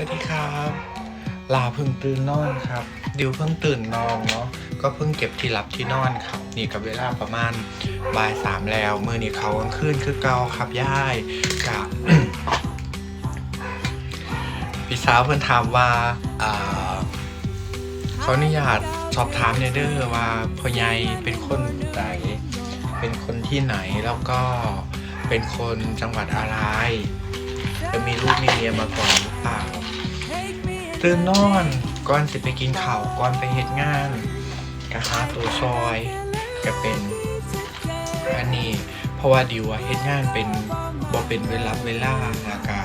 วัสดีครับ ลาเพิ่งตื่นนอนครับ ดิวเพิ่งตื่นนอนเนาะ ก็เพิ่งเก็บที่หลับที่นอนครับ นี่กับเวลาประมาณบ่ายสามแล้วมือนี่เขากลางคืนคือเกาครับย่ายกับพี่สาวเพิ่นถามว่าอ่าขออนุญาตสอบถามในเด้อว่าพ่อใหญ่เป็นคนไหน เป็นคนที่ไหนแล้วก็เป็นคนจังหวัดอะไร จะมีลูกมีเมียมาก่อนหรือเปล่าตื่นนอนก่อนสิไปกินข้าวก่อนไปเฮ็ดงานก็หาตัวซอยก็เป็นอันนี้เพราะว่าดิวอะเฮ็ดงานเป็นบ่เป็นเวลาเวลาแล้วก็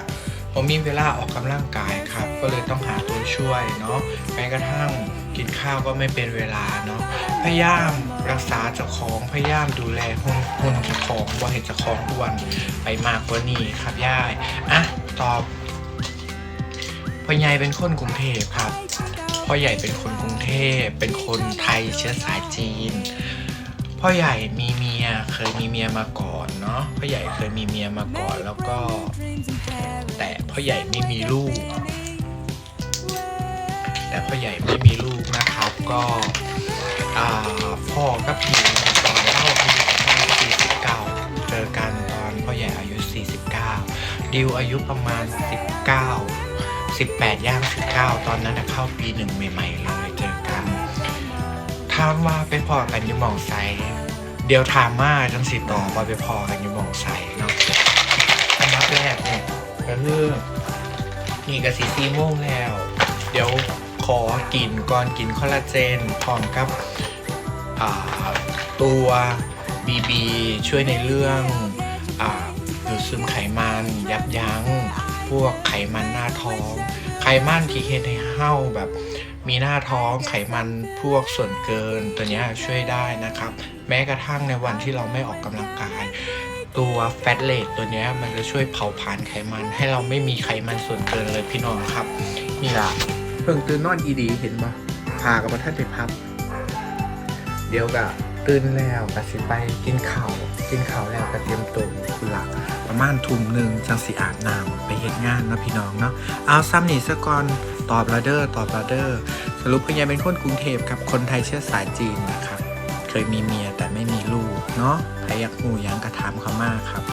บ่มีเวลาออกกำลังกายครับ ก็เลยต้องหาตัวช่วยเนาะแม้กระทั่งกินข้าวก็ไม่เป็นเวลาเนาะพยายามรักษาเจ้าของพยายามดูแลหุ่นหุ่นเจ้า ของบ่ให้เจ้องอ้วนไปมากกว่านี้ครับย่ายอะตอบพ่อใหญ่เป็นคนกรุงเทพครับพ่อใหญ่เป็นคนกรุงเทพเป็นคนไทยเชื้อสายจีนพ่อใหญ่มีเมียเคยมีเมียมาก่อนเนาะพ่อใหญ่เคยมีเมียมาก่อนแล้วก็ แต่พ่อใหญ่ไม่มีลูก แต่พ่อใหญ่ไม่มีลูกนะครับก็อ่าพ่อกับพี่ตอนเล่าอายุประมาณ49เจอ ดิวอายุประมาณ 19 18 ย่าง 19 ตอนนั้นเข้าปีหนึ่งใหม่ๆเลยเจอกันถามว่าไปพอกันอยู่หมองไซเดี๋ยวถามมาจังสิต่อว่าไปพอกันอยู่หมองไซเนาะอันดับแรกเนี่ยก็คือนี่ก็สีซีโมงแล้ว เดี๋ยวขอกินก่อนกินคอลลาเจนพร้อมกับตัวบีบีช่วยในเรื่องอดูดซึมไขมั นยับยั้งพวกไขมันหน้าท้อง ไขมันที่เฮ็ดให้เห่าแบบ มีหน้าท้องไขมันพวกส่วนเกินตัวเนี้ยช่วยได้นะครับ แม้กระทั่งในวันที่เราไม่ออกกำลังกาย ตัวแฟตเลทตัวเนี้ยมันจะช่วยเผาผลาญไขมัน ให้เราไม่มีไขมันส่วนเกินเลยพี่น้องครับ นี่ล่ะเพิ่งตื่นนอนอีดีเห็นปะพากับท่านไปพับ เดี๋ยวกะตื่นแล้วกะสิไปกินข้าวกินข้าวแล้วก็เตรียมตัวคุณละ ประมาณทุ่มหนึ่งจังสีอาบน้ำไปเห็นงานนะพี่น้องเนาะเอาซ้ำนี่ซะก่อนตอบระเดอร์ตอบระเดอร์ สรุปพยาเป็นคนกรุงเทพกับคนไทยเชื้อสายจีนนะครับ เคยมีเมียแต่ไม่มีลูกเนาะใครอยากหูยังกระถามเขามากครับ